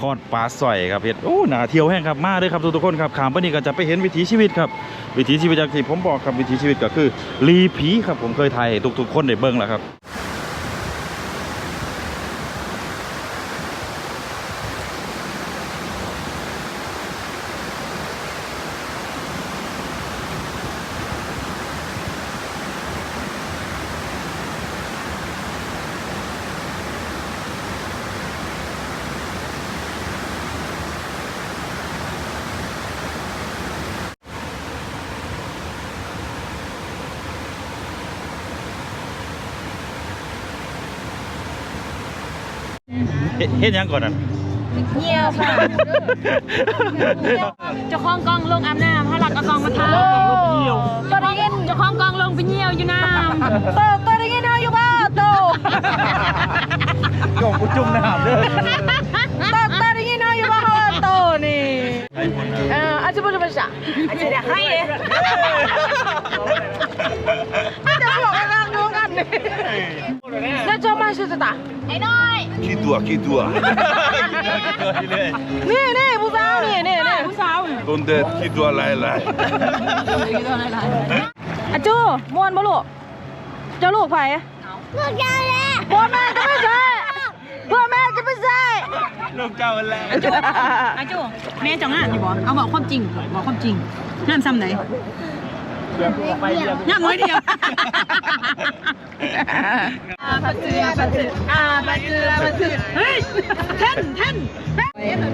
คอดปลาสอยครับเห็ดโอ้หนาเที่ยวแห้งครับมาเลยครับทุกๆคนครับขามไปนี่ก็จะไปเห็นวิถีชีวิตครับวิถีชีวิตจากที่ผมบอกครับวิถีชีวิตก็คือลีผีครับผมเคยถ่ายทุกๆคนได้เบิ้งแล้วครับ ฮ็ดเฮ็ดหยังก่อนนั่นเงียบค่ะเจ้าของกองลงอาบน้ำให้หลักเอากองมาทาก็ได้ยินเจ้าของกองลงไปเหี่ยวอยู่น้ำเติมก็ได้ยินเฮาอยู่บ้านโตก็กูจุ่มน้ำเด้อเติมก็ได้ยินเฮาอยู่บ้านโตนี่ไอ้คนเออเอออาจจะพูดภาษาอาจจะได้ให้เองจะบอกกันนั่งดูกัน แล้วจะมาชื่อตาไอ้น้อยกี่ตัวกี่ตัวนี่นี่ผู้สาวนี่นี่นี่ผู้สาวต้นเด็ดกี่ตัวลายลายอาจูมวนบ่ลูกเจ้าลูกไผลูกเจ้าแหละพ่อแม่จะไม่ใช่พ่อแม่จะไม่ใช่ลูกเจ้าแล้วอาจูอาจูแม่จะงานอยู่บ่เอาบอกความจริงบอกความจริงงานซ้ำไหนงานน้อยเดียว ปะเจือปะเจืออ่าปะเจือปะเจือเฮ้ยแท่นแท่น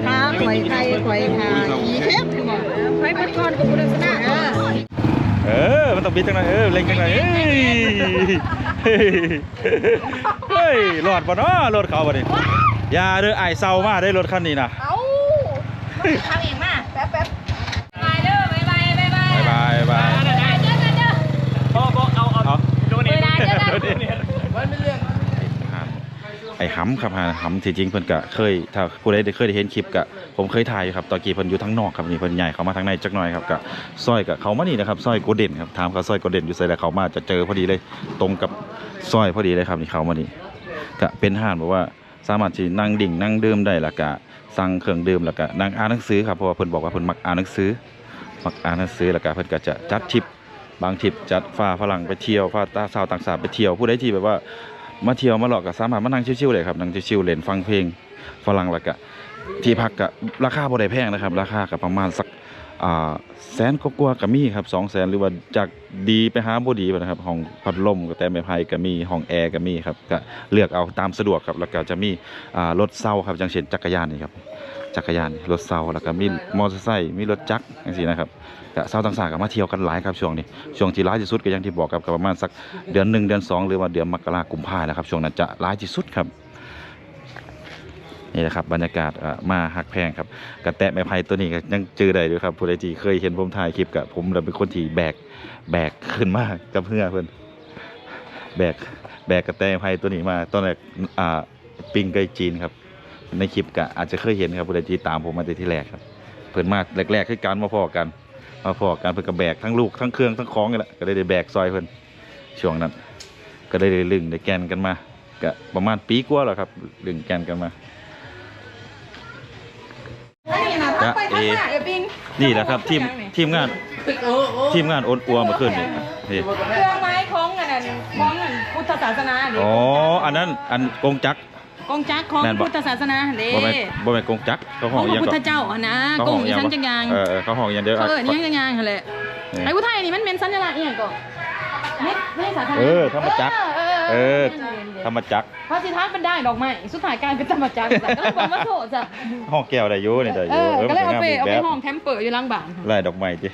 ขาข่อยไข่ข่อยขาอีเทปบอกไข่ปัดก่อนกับบุญชนะเออ มันต้องบิดจังหน่อยเออ เล็งจังหน่อยเอ้ยเฮ้ย เฮ้ยรอดป่ะเนาะรถเขาป่ะนี่ยาเด้อไอเศร้ามากได้รถคันนี้นะเอ้าทำเองมาแป๊บแป๊บ บายเด้อบายบายบายบาย บายบายบาย เจอกันเด้อ เอา เวลาเจอกัน ไอ้หำครับฮะหำที่จริงเพิ่นก็เคยถ้าผู้ใดเคยได้เห็นคลิปก็ผมเคยถ่ายอยู่ครับตอนกี้เพิ่นอยู่ทั้งนอกครับนี่เพิ่นใหญ่เขามาทางในจักหน่อยครับก็ซอยกับเขามานี่นะครับซอยโกเด้นครับถามเขาซอยโกเด้นอยู่ไสแล้วเขามาจะเจอพอดีเลย ตรงกับซอยพอดีเลยครับนี่เขามานี่ก็เป็นห้านบอกว่าสามารถที่นั่งดิ่งนั่งดื่มได้ล้วก็สั่งเครื่องดื่มล้วก็นั่งอ่านหนังสือครับเพราะว่าเพิ่นบอกว่าเพิ่นมักอ่านหนังสือมักอ่านหนังสือล้วก็เพิ่นก็จะจัดทริปบางทริปจัดฟ้าฝรั่งไปเที่ยวฟ้าตาชาวต่างชาติไปเที่ยวผู้ใดที่แบบว่า มาเที่ยวมาหลอกก็สามารถมานั่งชิวๆเลยครับนั่งชิวๆเล่นฟังเพลงฝรั่งแล้วก็ที่พักก็ราคาบ่ได้แพงนะครับ ราคาก็ประมาณสักแสนกว่าๆก็มีครับสองแสนหรือว่าจากดีไปหาบ่ดีไปนะครับห้องพัดลมก็แต่ไม้ไผ่ก็มีห้องแอร์ก็มีครับก็เลือกเอาตามสะดวกครับแล้วก็จะมีรถเซาครับอย่างเช่นจักรยานนี่ครับ จักรยานรถเซาแล้วก็มีมอเตอร์ไซค์มีรถจักรอย่างนี้นะครับก็เซาต่างๆก็มาเที่ยวกันหลายครับช่วงนี้ช่วงที่ร้ายที่สุดก็อย่างที่บอกครับประมาณสักเดือนหนึ่งเดือนสองหรือว่าเดือนมกราคมกุมภาแล้วครับช่วงนั้นจะร้ายที่สุดครับนี่แหละครับบรรยากาศมาหักแพงครับกระแตะไม้ไผ่ตัวนี้ก็ยังเจอได้ด้วยครับผู้ใดที่เคยเห็นผมถ่ายคลิปกับผมเราเป็นคนที่แบกแบกขึ้นมากกับเพื่อนเพื่อนแบกแบกกระแตไม้ไผ่ตัวนี้มาตอนแรกอ่าปิงไกจีนครับ ในคลิปก็อาจจะเคยเห็นครับผู้ใดที่ตามผมมาแต่ที่แรกครับเพิ่นมาแรกๆคือการมาพอกัน มาพอกันเพิ่นก็แบกทั้งลูกทั้งเครื่องทั้งของนี่แหละก็เลยได้แบกซอยเพิ่นช่วงนั้น ก็ได้ลึงได้แกนกันมาก็ประมาณปีกว่าแล้วครับลึงแกนกันมาจะเอนี่แหละครับทีมทีมงานทีมงานโอนอัวเมาขึ้นนี่นี่เครื่องไม้ของอันนั้นของอันพุทธศาสนาเด้อ๋ออันนั้นอันกงจักร กงจักรของแม่นบ่ พุทธศาสนาเด้บ่แม่นบ่แม่นกงจักรเขาขห้อองงพอีหระยังพุทก็ธเจ้าอะนะเขากห้องงอีอีหยังสันก็จังยางเออเออเขาห้องอีหยังเด้อเอออะนี่ยังจังยางหั่นแหละนี่ไอ้ผู้ไทยนี่มันเป็นสัญลักษณ์อีหยังก่อนเม็ดไม่สาธารณะเออธรรมจักรเออเอเอออธรรมจักรพระสิทัศน์เป็นได้ดอกไม้สุดท้ายกลายเป็นธรรมจักรจ้ะก็เลยบอกว่าโทษจ้ะห้องแก้วได้อยู่นี่ได้อเอยู่อก็เลยเอาไปสวยงเอามไปแบบห้องแคมเปอร์อยู่หล่างบ้านลายดอกไม้จิ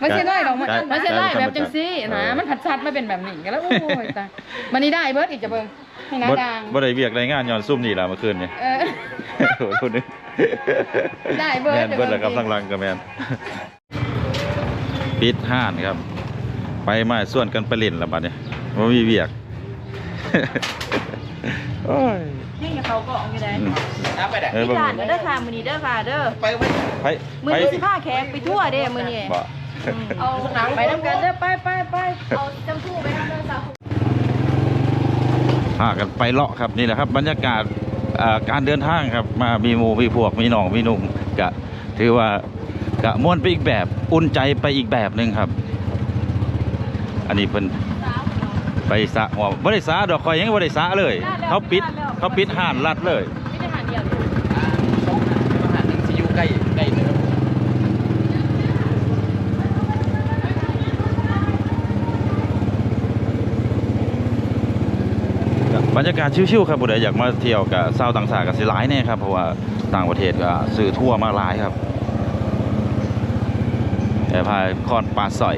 ไม่ใช่ไล่ดอกไม้ได้ไม่ใช่ไล่ได้แบบจังซี่เอนะอ มันผัดชัดมาเป็นแบบนี้ก็แล้วโอ้ยตายมันนี่ได้เบิร์ดอีกจะเบิ่งให้หน้าบ่ด่างบ่ได้เวียกรายงานย้อนซุ่มนี่ล่ะเมื่อคืนนี่ เออโอ้โหคนนึงได้เบิดแม่นเบิดแล้วครับเดี๋ยวทั้งหลังก็แม่นปิดห้านครับ ไปมาส่วนกันไปเล่นแล้วบัดนี้บ่มีเวียก โอ้ยนี่เขาก็เอาอยู่ได้อืมเออพี่บ่จานเด้อค่ะมื้อนี้เด้อค่ะเด้อไปมื้อไปนี้สิพาแขกไปทั่วเด้มื้อนี้บ่ เอาไปนำกันเด้อไปไปไปเอาจำทูไปนำเด้อสาวพากันไปเลาะครับนี่แหละครับ บรรยากาศอ่าการเดินทางครับมามีหมู่มีพวกมีน้องมีหนุ่มกะถือว่ากะม่วนไปอีกแบบอุ่นใจไปอีกแบบหนึ่งครับ อันนี้เพิ่นไปสระหัวบ่ได้สระดอกคอยยังบ่ได้สระเลย เขาปิดเขาปิดห้านลัดเลย ไม่ได้หาเดียว อาหารหนึ่งซีอิ๊วใกล้ใกล้เนื้อบ รรยากาศชิวๆครับผู้ใดอยากมาเที่ยวกับเศร้าวต่างชาติกับสิหลายแน่ครับเพราะว่าต่างประเทศก็ซื้อทั่วมาหลายครับแต่พายคอนปลาสอย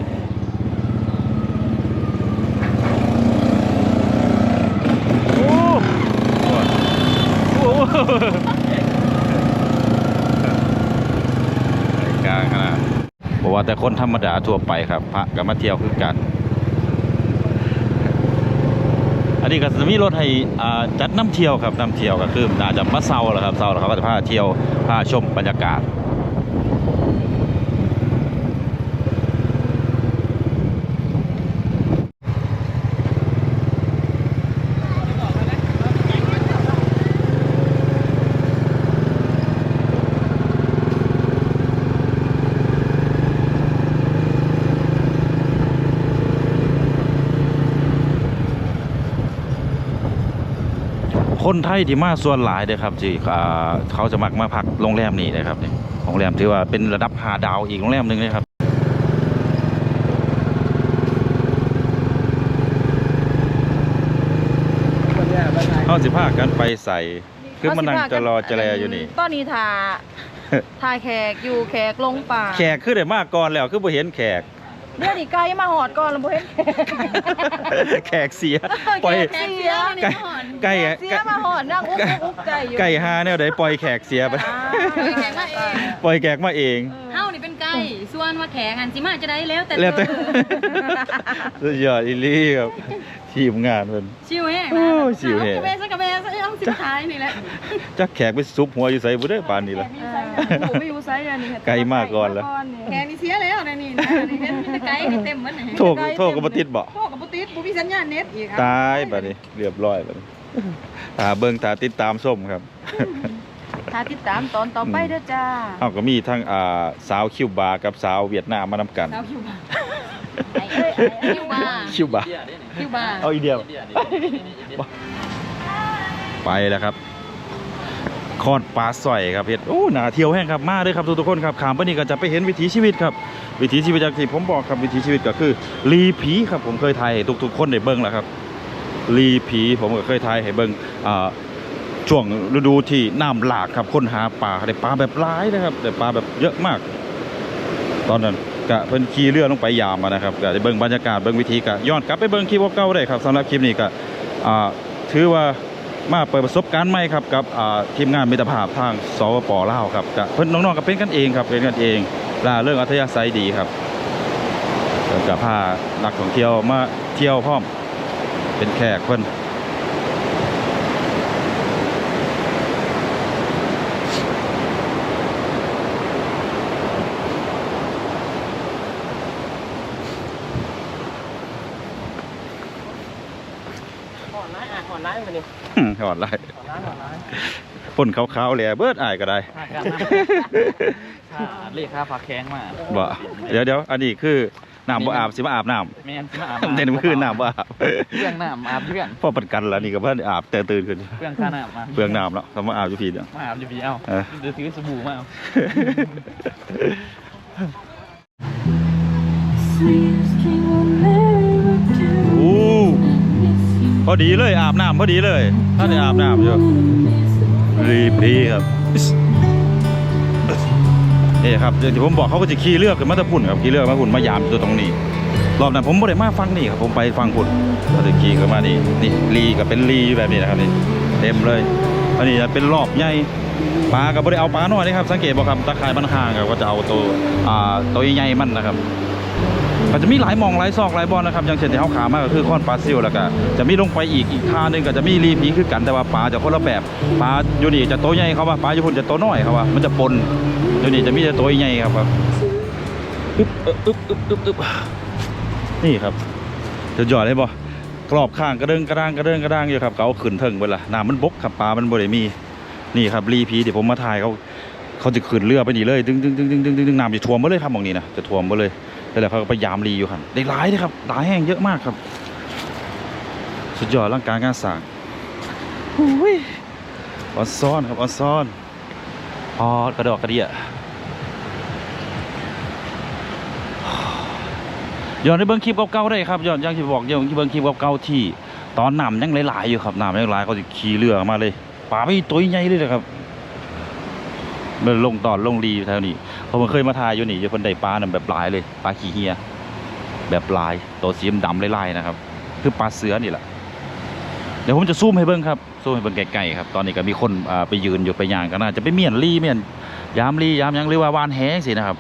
โอ้โหโอ้โหกลางขนาดบอกว่าแต่คนธรรมดาทั่วไปครับ พระก็มาเที่ยวคือกัน อั นนี้ก็จะมีรถให้จัดน้ำเที่ยวครับน้ำเที่ยวก็คืออาจจะมาเซาแล้วครับเซาแล้วเขาก็จะพาเที่ยวพาชมบรรยากาศ คนไทยที่มาส่วนหลายเลยครับที่อ่าเขาจะมักมาพักโรงแรมนี้นะครับนี่โรงแรมที่ว่าเป็นระดับหาดาวอีกโรงแรมหนึ่งเลยครับเขาสิพากันไปใส่คือมันนั่งจะรอจะแลอยู่นี่ตอนนี้ทาทาแขกอยู่แขกลงป่าแขกคือได้มากก่อนแล้วคือบ่เห็นแขก เดี๋ยวนี้ไกลมาหอดก่อนแล้วบ่เห็นแขกแขกเสียปล่อยแขกเสียไก่ไก่เสียมาหอดนั่งอุ๊บอุ๊บอุ๊บไก่อยู่ไก่หาแนวใดปล่อยแขกเสียไปอ่าแขกมาเองปล่อยแขกมาเองเฮานี่เป็นไก่ส่วนว่าแขกอันสิมาจะได้แล้วแต่แล้วแต่เธอสุดยอดอีหลีครับ ทีมงานเพิ่น ชิวแห้งโอ้นะยชิวแห้ง เอากระเบนสักกระเบนสักเอาสิบท้ายนี่แหละจักแขกไปซุปหัวอยู่ใส่บ่ได้ปานนี้ล่ะผมไม่รู้ไซส์อันนี้ไกลมากก่อนแล้วแขกนี่เสียแล้วนะนี่นะนี่เป็นมีแต่ไก่นี่เต็มหมดนี่โทรโทรก็บ่ติดบ่ โทรกับบ่ติดบ่มีสัญญาณเน็ตอีกตายบัดนี้เรียบร้อยบัดนี้ตาเบิ่งตาติดตามส้มครับ ถ้าติดตามตอนต่อไปเด้อจ้าเฮาก็มีทั้งอ่าสาวคิวบาร์กับสาวเวียดนามมานำกันสาวคิวบาร์ไอ้เอ้ย คิวบาร์คิวบาร์คิวบาร์เอาอีเดียวไปแล้วครับคอนปลาสอยครับเพชรโอ้หนาเที่ยวแห้งครับมาเลยครับทุกๆคนครับขามไปนี่ก็จะไปเห็นวิถีชีวิตครับ วิถีชีวิตอย่างที่ผมบอกครับวิถีชีวิตก็คือลีผีครับผมเคยถ่ายให้ทุกๆคนได้เบิ่งแล้วครับลีผีผมก็เคยถ่ายให้เบิ่งอ่าช่วงฤดูที่น้ำหลากครับคนหาปลาได้ปลาแบบร้ายนะครับได้ปลาแบบเยอะมาก ตอนนั้น กะเพิ่นขี่เรือลงไปยามนะครับก็ได้เบิ่งบรรยากาศเบิ่งวิธีกะย้อนกลับไปเบิ่งคลิปเก่าได้ครับสำหรับคลิปนี้ก็ถือว่ามาเปิดประสบการณ์ใหม่ครับกับทีมงานมิตรภาพทางสปปลาวครับก็เพิ่นน้องๆก็เป็นกันเองครับเป็นกันเองล่าเรื่องอัธยาศัยดีครับแล้วก็พานักท่องเที่ยวมาเที่ยวพร้อมเป็นแขกเพิ่น หอนร้ายอะหอนร้ายมาดิ อื้อ หอดไรหอนร้ายหอนร้ายพ่นขาวๆแหล่เบิดอายก็ได้อะกลับมาค่ะเรียกค่าพักแข้งมาบ่เดี๋ยวเดี๋ยวอันนี้คือน้ำบ่อาบสิมาอาบน้แม่นสิมาอาบำในน้ำคือน้ำบ่อาบเรื่องน้ำอาบอยู่เพื่อนพ่อประกันแล้วนี่ก็เพิ่นอาบแต่ตื่นขึ้นเรื่องค่าน้ำมาเปลืองน้ำแล้วเขามาอาบอยู่พี่เด้อมาอาบอยู่พี่เอาเออเดี๋ยวถือสบู่มาเอาโอ้ พอดีเลยอาบน้ำพอดีเลยถ้าได้อาบน้ำอยู่รีบดีครับนี่ครับอย่างที่ผมบอกเขาก็จะขี่เรือขึ้นมาตะพุ่นครับขี่เรือกมาพุ่นมายามอยู่ตรงนี้รอบนั้นผมไม่ได้มาฟังนี่ครับผมไปฟังพุ่นเขาจะขี่ขึ้นมานี่นี่ลีก็เป็นลีอยู่แบบนี้นะครับนี่เต็มเลยอันนี้จะเป็นรอบใหญ่ปลาก็ไม่ได้เอาปลาหน้อยนะครับสังเกตบ่ครับตะข่ายมันห่างครับก็จะเอาตัวอ่าตัวใหญ่มันนะครับ มันจะมีหลายมองหลายซอกหลายบอลนะครับอย่างเช่นที่เขาขามากก็คือคอนปลาซิลแล้วก็จะมีลงไปอีกอีกท่าหนึงก็จะมีรีพีคือกันแต่ว่าปลาจะคนละแบบปลาอยู่นี่จะโตใหญ่เขาว่าปลาอยู่พุ่นจะโตน้อยเขาว่ามันจะปนอยู่นี่จะมีแต่ตัวใหญ่ครับครับอึ๊บอึ๊บอึ๊บอึ๊บอึ๊บนี่ครับจะหยอดเลยบ่กรอบข้างกระเด้งกระด้างกระเด้งกระด้างอยู่ครับเขาขึ้นเทิงไปละน้ำมันบกครับปลามันบ่ได้มีนี่ครับรีพีเดี๋ยวผมมาถ่ายเขาเขาจะขึ้นเรือไปนี่เลยดึงดึงดึงดึงดึงดึงดึงน้ำจะท่วมมาเลยครับมองนี้นะจะท่วมมาเลย แล้วแหละเขาก็พยายามรีอยู่ครับได้หลายเลยครับหลายแห่งเยอะมากครับ สุดยอดร่างการงานสร้างอุ้ยออนซ้อนครับออนซ้อนพอกระดอกกระเดียย้อนในเบิ้งคลิปเก่าๆได้ครับย้อนอย่างที่บอกย้อนที่เบิ้งคลิปเก่าๆที่ ตอนน้ำยังหลายๆอยู่ครับน้ำยังหลายเขาจะขี่เรือมาเลยป่าไม่ตัวใหญ่เลยนะครับ มันลงตอนลงรีอยู่แถวนี้เพราะมันเคยมาถ่ายอยู่นี่อยู่คนใดปลาน่ยแบบหลายเลยปลาขี้เฮียแบบลายตัวสีดำๆลายๆนะครับ คือปลาเสือนี่แหละเดี๋ยวผมจะซูมให้เบิ้งครับซูมให้เบิ้งไกลๆครับตอนนี้ก็มีคนไปยืนอยู่ไปย่างก็น่าจะไปเมียนรีเมียนยามรียามยังหรือว่าวานแหงสินะครับ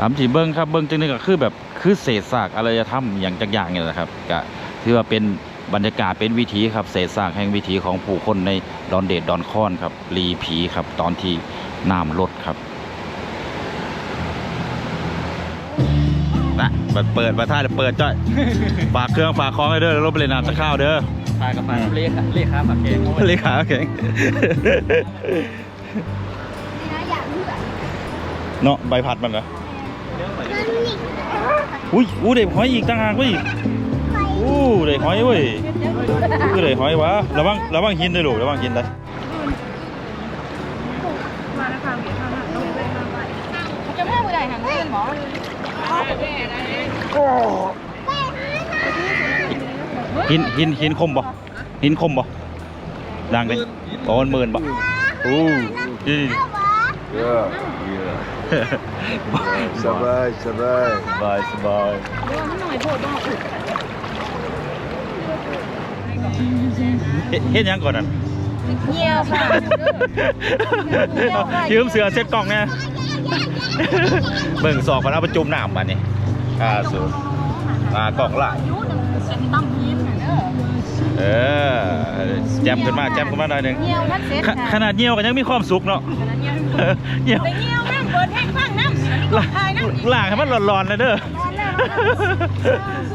ตามที่เบิ้งครับเบิ้งจังนึงก็คือแบบคือเศษซากอารยธรรมอย่างจักอย่างเนี่ยแหละครับก็ถือว่าเป็นบรรยากาศเป็นวิถีครับเศษซากแห่งวิถีของผู้คนในดอนเดดดอนคอนครับรีผีครับตอนที่น้ำลดครับนะเปิดเปิดมาท่าเดี๋ยวเปิดจ้อยฝากเครื่องฝากคล้องให้เด้อแล้วรบไปเลยน้ำสักข้าวเด้อพากับพาเลขาเลขาฝากแขกเลขาแข็งเนาะใบพัดมันเหร อุ้ยอู้เด็กหอยอีกต่างหากเว้ยอู้เด็กหอยเว้ยคือเด็กหอยวะระวังระวังหินด้วยลูกระวังหินได้จะไม่ผู้ใดหันเล่นหมอหินหินหินคมบ่หินคมบ่ดังเลยโอนหมื่นบ่อู้นี่ Yeah, yeah. Sabay, sabay. สบายสบายเฮ็ดเฮ็ดหยังก่อนนั่นเงียบค่ะยืมเสือเซ็ตกล่องเนี่ยเบิ่งสอบกันเอาไปจุ่มน้ำมานี่อ่าสูมากล่องหลายตั้มยิ้มหน่อยเด้อเออแจมขึ้นมาแจมขึ้นมาหน่อยหนึงเงียวท่านเซ็ตขขนาดเหี่ยวกันยังมีความสุขเนาะเออเหี่ยวแต่เงียวนั่ง เปิดเพลงฟังน้ำล่างล่างให้มันร้อนๆเลยเด้อ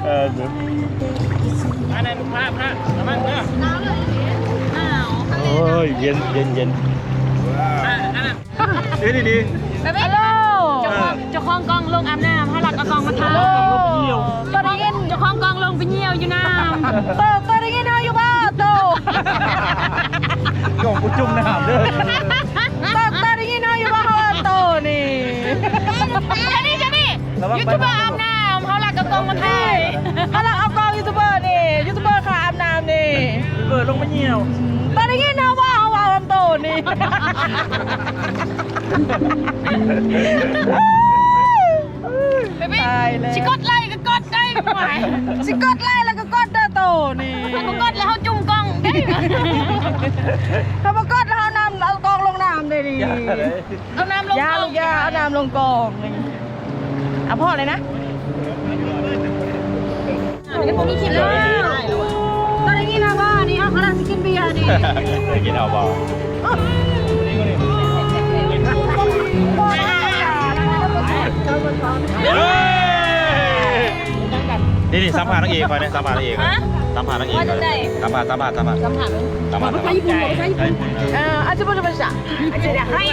เอออันนั้นพระพระระวังเด้ออ้าวโอ้ยเย็นเย็นเย็นอันนั้นดีดีดีไปไปโลเจ้าของเจ้าของกองลงอาบน้ำให้หลักเอากองมาทาตัวได้ยินเจ้าของกองลงไปเยี่ยวอยู่น้ำโตตัวได้ยินเฮาอยู่บ้าโตกล่องกูจุ่มน้ำเด้อ จะนี่ยูทูบเบอร์อาบน้ำเขาหลักเอากองมาทาเขาหลักเอากองยูทูบเบอร์นี่ยูทูบเบอร์ค่ะอาบน้ำนี่เปิดลงไปเหี่ยวตอนนี้นะว่าเอาว่าลำโตนี่ตายเลยสิกดไล่ก็กดได้ไหมสิกดไล่แล้วก็กดเด้อโตนี่เขากดแล้วเขาจุ่มกล้องได้ไหมเขามากดแล้วเขานำเอากองลงน้ำเลยดิเอาน้ำลงกองยาลูกยาเอาน้ำลงกอง เอาพ่อเลยนะนี่ผมมีคิดแล้วตอนนี้นะว่านี่เอาเขาลังสกินเบียร์ดิกินเอาบ่นี่นี่สัมภาษณ์นักเอกคอยเนี่ยสัมภาษณ์นักเอกสัมภาษณ์นักเอกสัมภาษณ์สัมภาษณ์สัมภาษณ์สัมภาษณ์สัมภาษณ์เอออาจจะไม่ใช่ภาษาอาจจะอยากให้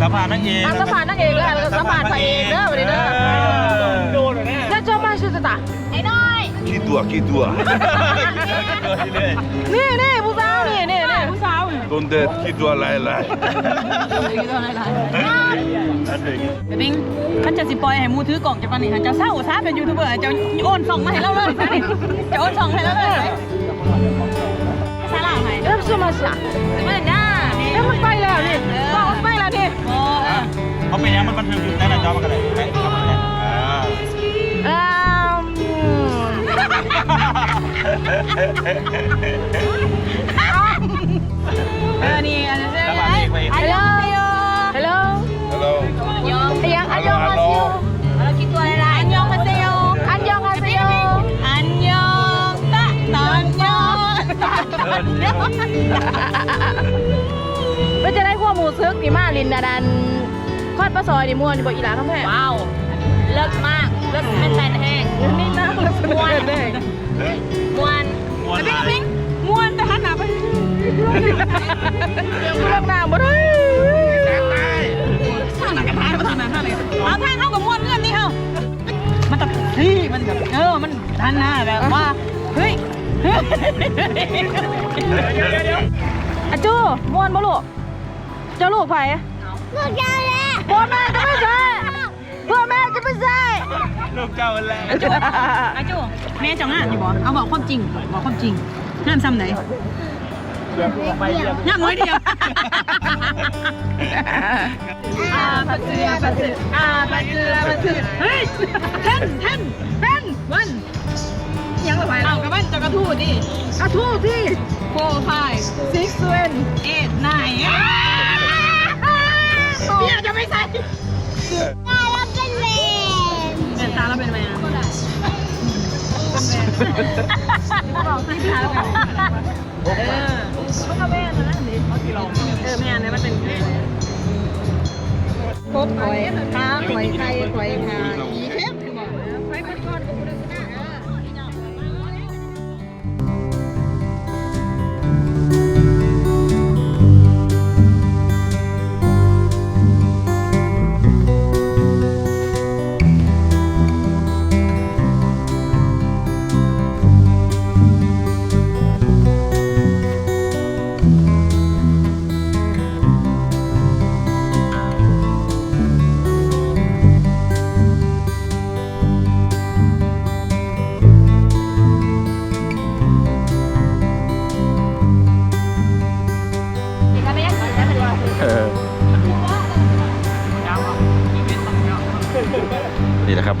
สัมภาษณ์นักเอกสัมผัสนักเอกแล้วสัมผัสพระเอกเด้อวันนี้เด้อโดนเลยนะจะจอมาชื่อตาไอ้น้อย Chi tua, chi tua. นี่นี่ผู้สาวนี่นี่นี่ผู้สาว Donde chi tua lai lai. เอเดี๋ยวบิงขันจะสิปล่อยให้หมูถือกล่องจะปานนี้ขันจะเศร้าซะเป็นยูทูบเบอร์จะโอนส่องมาให้เราเลยซะนี่จะโอนส่องให้เราเลยซาลาไหนเริ่มสมาสะไม่ได้นี่แล้ว มันไปแล้วนี่บอกมันไปแล้วนี่โอ้เขาเป็นยังมันบันเทิงอยู่แต่ละจอมันก็ได้ไหมครับอ่าอืมเออนี่อันนี้แล้วมาเอกไปอีกฮัลโหลฮัลโหล Hello. ยองยังอันยองอาเซียเราคิดตัวอะไรอันยองมาเซโยอันยองอาเซียอันยองตะต อนยองตะตอนยองมันจะได้ขั้วหมูซึกนี่มาลินดาดันคอดปลาซอยนี่ม่วนนี่บ่อีหลาทั้งแพ้ว้าวเลิศมากเลิศเป็นแฟนแห้งนี่นะลักษณะเด้มวนไอ้พิงพิงมวนแต่หันหน้าไปเรื่องน้ำบ่ได้ทางไหนกันทางมาทางนั้นทางไหนเอาทางเข้ากับมวนเงื่อนนี่เฮามันแบบเฮ้ยมันแบบเออมันทันหน้าแบบว่าเฮ้ยเฮ้ยอาจูม่วนบ่ลูก เจ้าลูกไผลูกเจ้าแหละพ่อแม่จะไม่ใช่พ่อแม่จะไม่ใช่ลูกเจ้าแหละอาจูอาจูแม่เจ้างานอยู่บ่เอาบอกความจริงบอกความจริงงานซ้ำไหนงานน้อยเดียวอาปะเจือปะเจืออาปะเจือปะเจือเฮ้ยเท่นเท่นเท่นวันยังไม่ไปเอากระบ้านจะกระทู้ดิอาทูพี่ four five six seven eight nine เดี๋ยวจะไม่ใส่ตาเราเป็นแมนเป็นตาเราเป็นแมนเออมันก็แม่นนะนี่เออแม่เนี่ยมันเป็นแม่พบหอยค้าหอยไข่หอยหา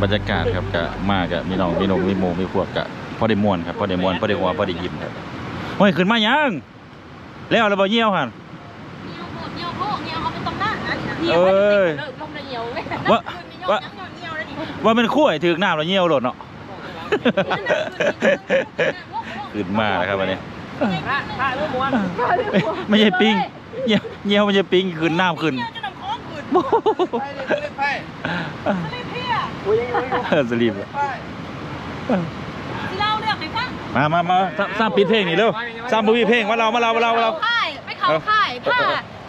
รับบรรยากาศครับกะมากะมีน้องมีนงมีโมมีพวกกะพอได้ม่วนครับพอได้ม่วนพอได้หัวพอได้ยิ้มครับโอ้ยขึ้นมายังแล้วเราบ่เหี่ยวหันเหี่ยวโคกเหี่ยวเขาเป็นตรงหน้านะเอ้ยลมเลยเหี่ยวเว้ยว่าว่าเหี่ยวเลยดิว่าเป็นขั้วให้ถึกน้ำแล้วเหี่ยวโหลดเนาะขึ้นมาแล้วครับวันนี้ถ่ายรูปม้วนไม่ใช่ปิงเหี่ยวเหี่ยวไม่ใช่ปิงขึ้นน้ำขึ้น สลีปอะที่เล่าเรื่องให้ฟังมามามาซ้ำซ้ำปิดเพลงนี่เร็วซ้ำบุวีเพลงมาเรามาเรามาเรามาเราค่ายไปเขาค่ายผ้า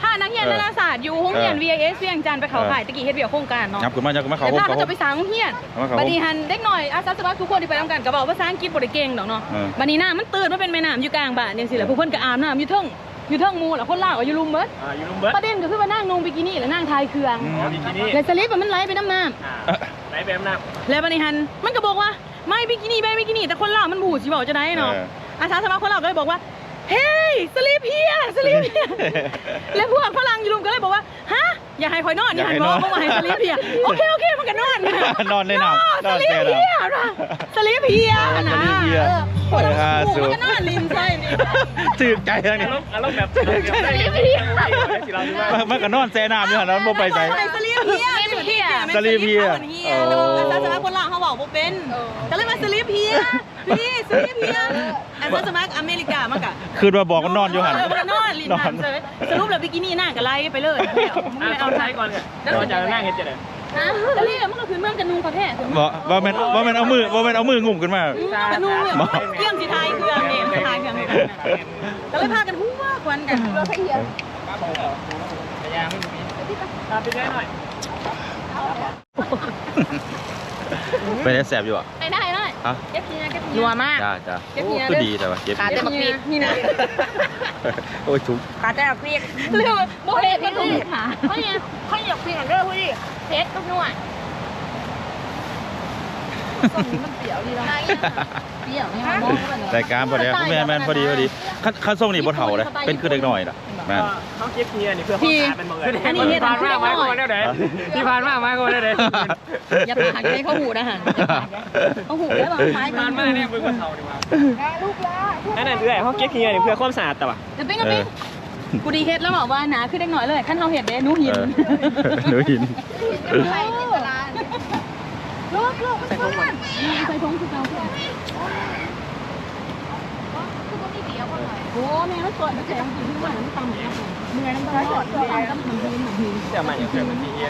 ผ้านักเรียนนานาศาสตร์อยู่ห้องเรียน VIS เวียงจันทร์ไปเขาค่ายตะกี้เฮ็ดเบียโครงการเนาะยับขึ้นมายับขึ้นมาเขาแต่ห้องถ้าเขาเขาห้อจะงไปสร้างโรงเรียนเอามาเขาบัดนี้หันเด็กหน่อยอาสาสมัครทุกคนที่ไปทำกันก็บอกภาษาอังกฤษบ่ได้เก่งดอกเนาะเออบัดนี้น้ำมันตื่นมาเป็นแม่น้ำอยู่กลางบ้านจังซี่แหละผู้เพิ่นก็อาบน้ำอยู่เทิงอยู่เทิงหมู่ล่ะคนลาวก็อยู่ลุมเบิดอ่าอยู่ลุมเบิร์ตประเด็นก็คือว่านั่งนุ่งบิกินี่แล้วนั่งทายเครื่องอืมอ๋อบิกินี่แล้วสลิปอะมันไหลไปน้ำน้อ่าไหน แบบน้ำแล้วบัดนี้หันมันก็บอกว่าไม่บิกินี่ไม่บิกินี่แต่คนลาวมันบูดสิบอกจะได้เนาะเออ อาสาสมัครคนลาวก็เลยบอกว่าเฮ้ยสลิปเฮียสลิปเฮียแล้วพวกฝรั่งอยู่ลุมก็เลยบอกว่าฮะอย่าให้คอยนอนอย่าให้นอนเพราะว่าให้สลีปเพียโอเคโอเคมันก็นอนนอนเลยนะสลีปนอนแช่เพียน้ำนะสลีปเพียนะสลีปเพียเออโอ้ยฮาสูมันก็นอนลินใช่นี่ถึกใจทั้งำนี้อารมณ์อารมณ์แบบอารมณ์แบบได้ยังไงสิเราดูว่ามันก็นอนแซ่น้ำอยู่หันนั้นบ่ไปใส่สลีปเพีย สลีปเพียสลีปเพียโอ้อาสาสมัครคนลาวเขาบอกว่าเป็นก็เลยมาสลีปเพียพี่สลีปเพียอาสาสมัครอเมริกามากะคืนมาบอกมันนอนอยู่หันเมันนอนลินหันเลยสรุปแล้วบิกินี่หน้าก็ไล่ไปเลยมึงอ่าไม่เอาเอาใช้ใช้ก่อนกันเราจะนั่งเห็นจะไหนฮะสลีปมันก็คือเมืองกันนุงประเทศบอกว่าแมันว่าแมันเอามือว่าแมันเอามืองุ่มขึ้นมากันนุงเนี่ยเกี่ยมสิทายเครื่องเนี่ยสิทายเครื่องเนี่ยก็เลยพากันหัวควันกันเราเทียมพยายามไม่มีพาไปได้หน่อย ไปได้แสบอยู่อะได้ได้ได้ฮะเก็บทีนะเก็บนัวมาก จ้าจ้าเก็บโอ้เฮียคือเด้อดีแต่ว่าเก็บขาแต่บักพริกนี่นะโอ้ยทุกขาแต่บักพริกเรื่องโมเดลก็ถูกค่ะเขาเนี่ยเขาอยากพริกอันเด้อพูดดิเพชรทุกหน่วยส้มนี้มันเปรี้ยวดีเนาะเปรี้ยวไม่เอาโม่เข้าไปเลยรายการพอดีแม่นแม่นพอดีพอดีขั้นขั้นส่งนี่บ่เฒ่าเลยเป็นคือเด็กน้อยล่ะ แม่น เขาเก็บเฮียนี่เพื่อความสะอาดเป็นเมืองอันนี้เฮ็ดผ่านขึ้นมาได้หไม้น่อยก็ได้ไหนที่ผ่านมาไม้ก็ได้ไหนอย่าปากให้เขาหูนะหันเขาหูได้ป่ะไม้ผ่านมาเนี่ยมึงก็เท่าดีกว่าลูกละนั่นน่ะเรื่อยเขาเก็บเฮียนี่เพื่อความสะอาดแต่ว่าเดี๋ยวเป็นกันเป็นกูดีเฮ็ดแล้วบอกว่าหนาขึ้นเด็กหน่อยเลยขั้นเฮาเฮ็ดเด้หนูหิน เออหนูหินใส่ในตลาดลูกลูกใส่ถุงมันใส่ถุงคือเก่า โอ้แม่มันสวยมันแข็งจริงที่ว่ามันตำเหมือนกันเมื่อยน้ำตาลสดตาลกับมันหินมันดินจะมาอย่างเพื่อนมันที่เฮีย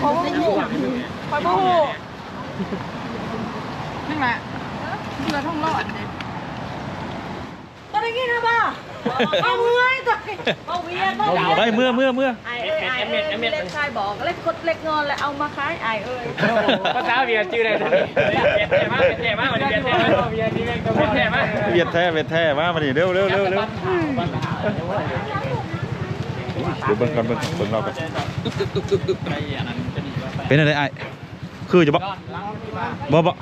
โอ้ยคอยบูนั่นแหละเรือท่องรอดเนี่ยตอนนี้นะบ้า เอาเมื่อยตัวเอาเวียนไปเมื่อเมื่อเมื่อไอ้เอ้ยไอ้เอ้ยเล็กชายบอกเล็กกดเล็กงอนแล้วเอามาขายไอ้เอ้ยภาษาเบียร์ชื่ออะไรนะเป็นเท่มากเป็นเท่มากวันนี้เป็นเท่มากเบียร์นี่เป็นเป็นเท่มากเวียดแท้เวียดแท้มามาดิเร็วเร็วเร็วเร็วเดี๋ยวเบิ่งก่อนเบิ่งเบิ่งเราก่อนเป็นอะไรไอ้คือจะบ่บ่บ่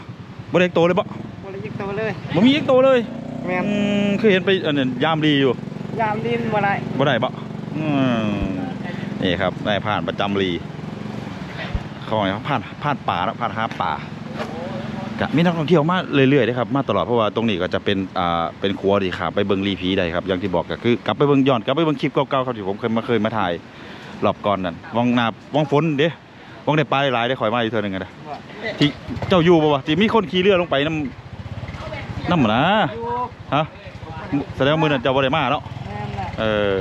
บ่ได้เอกโตเลยบ่คนละยิกตัวเลยบ่มีเอกโตเลย แม่นอืมคือเห็นไปอันนั้นยามดีอยู่ยามดินบ่ได้บ่ได้บ่อืมนี่ครับนายผ่านประจำรีเขาไงผ่านผ่านป่าแล้วผ่านหาป่ากะมีนักท่องเที่ยวมาเรื่อยๆนะครับ มาตลอดเพราะว่าตรงนี้ก็จะเป็นอ่าเป็นครัวดีครับไปเบิ่งรีผีได้ครับ อย่างที่บอกก็คือกลับไปเบิ่งย้อนกลับไปเบิ่งคลิปเก่าๆครับที่ผมเคยมาเคยมาถ่ายรอบก่อนนั่นวังหนาวังฝนเด้วังได้ปลาหลายได้ข่อยมาอีกเทื่อหนึงอะนะที่เจ้าอยู่บ่วะที่มีคนขี่เรือลงไปน้ำ น้ำหมนะฮะแสดงว่ามือนั้นเจ้าบ่ได้มาเนาะเออ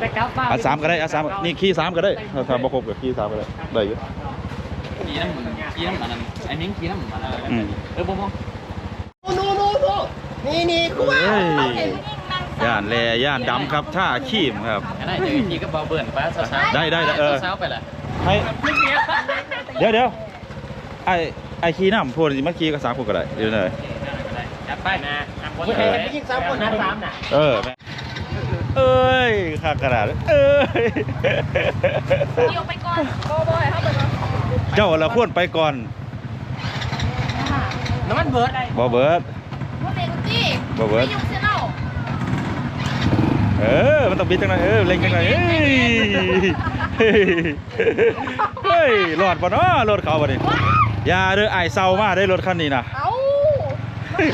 แต่กลับมาอาสามก็ได้อาสามนี่ขี่สามก็ได้ถ้าถ้าบ่ครบก็ขี่สามก็ได้ได้อยู่ขี่น้ำขี่น้ำมันไอ้นิ้งขี่น้ำมันอืมเออบ่บ่เอ้ยย่านแลย่านดำครับท่าขี้มครับได้เจอขี่ก็เบาเบิ่นไปสาวได้ได้ได้เออสาวไปละให้เดี๋ยวเดี๋ยว ไอไอขี่น้ำพวกนี้มาขี่ก็สามคนก็ได้เดี๋ยวเลยจัดไปนะวันไหนยิงสามคนนะสามน่ะเออแม่เอ้ยขากระดาษเอ้ยเกี่ยวไปก่อนโอ้บอยเข้าไปก่อนเจ้าละควรไปก่อนน้ำมันเบิร์ดบ่เบิร์ดพวกเด็กจี้บ่เบิร์ดยุ่งเสียเนาะเออ มันต้องบิดจังไหนเออ เล็งจังไหนเอ้ยเฮ้ยเฮ้ยหลอดป่ะเนาะรถเขาป่ะนี่อ ย่าเด้อไอายเศร้ามาได้รถคันนี้นะเอ้า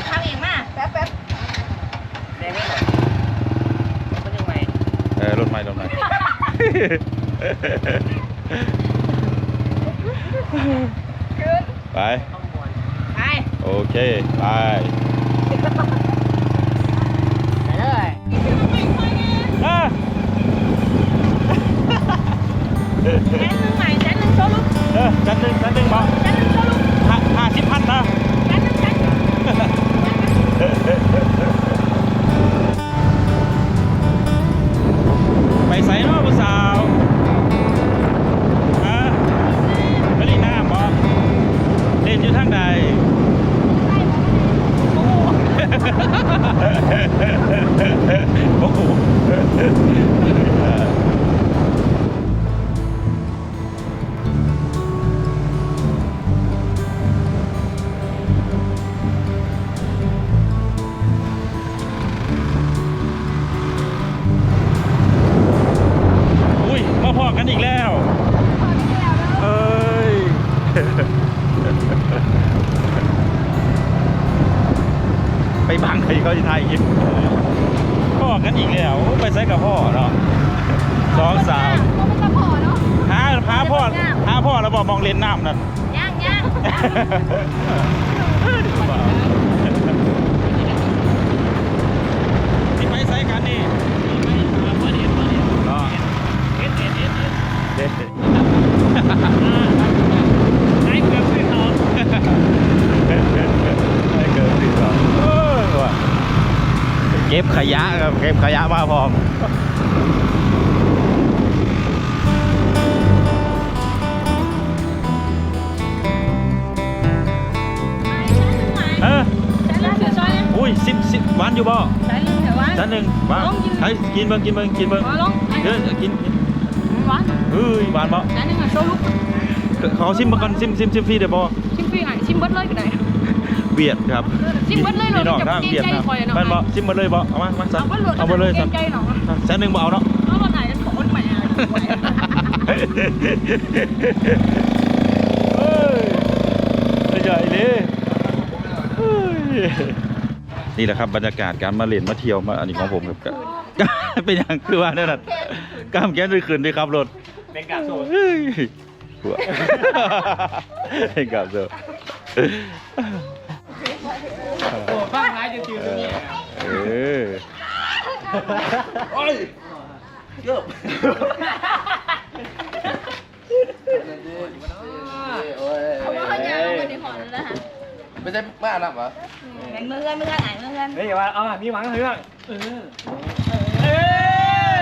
ทำเองมาแป๊บแป๊บแดงไม่หน่อยมันยังไงเออรถใหม่รถใหม่ไป ไป โอเค ไปไปเลยอะแสนหนึ่งใหม่แสนหนึ่งโซลุกเออจันหนึ่งจันหนึ่งบอกแสนหนึ่งโซลุกห้าห้า สิบพันนะแสนหนึ่งแสนหนึ่งไปใส่เนาะผู้สาวฮะไปเล่นน้ำบ่เล่นอยู่ทางใดโอ้โห เก็บขยะครับเก็บขยะมาพร้อมเอออุ้ยสิบสิบวันอยู่บ่ชั้นหนึ่งบ้างเฮ้กินเบิ้งกินเบิ้งกินเบิ้งเด้อกินหวานเฮ้ยหวานบ่ชั้นหนึ่งอะโชว์ลูกเขาซิมมากันซิมซิมซิมฟรีเดี๋ยวบ่ซิมฟรีไงซิมเบิ้ลเลยก็ได้ เบียดครับซิมเบิดเลยเหรอพี่น้องจะทางเกรงเบียดใจนะคอยอะเนาะแม่นบ่ซิมมาเลยบ่เอามามาซะเอาเบิดเลยเอามาเลยเกรซะงใจเนาะจานหนึ่งบ่เอาเนาะเอาวันไหนจะขอคนใหม่อะไรไหวเฮ้ยใหญ่เลยเฮ้ยนี่แหละครับบรรยากาศการมาเล่นมาเที่ยวมาอันนี้ของผมครับก็เป็นอย่างคือว่านั่นน่ะกล้ามแก้นด้วยคืนด้วยครับรถเป็นกาสูตรเฮ้ยหัวเป็นกับเซอร์โจะตีตรงนี้เออโอ้ยเยอะเขาว่าเขาจะเอาเงินในผ่อนแล้วฮะไม่ใช่ไม่บ้านหรอเงินเมื่อเงินเมื่อไหนเมื่อเม่เนี่อย่ามาเอามีหวังเถอะเออเอ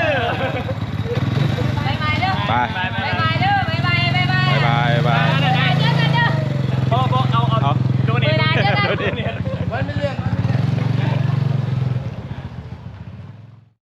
อไปไปเด้อบายไปไปไปไปยเด้อบายไปไปไปไปไปไปไปไปไปไปไปไปอพ่อพ่อเอาเอาดูนี่ดูนี่วันไม่เรื่อง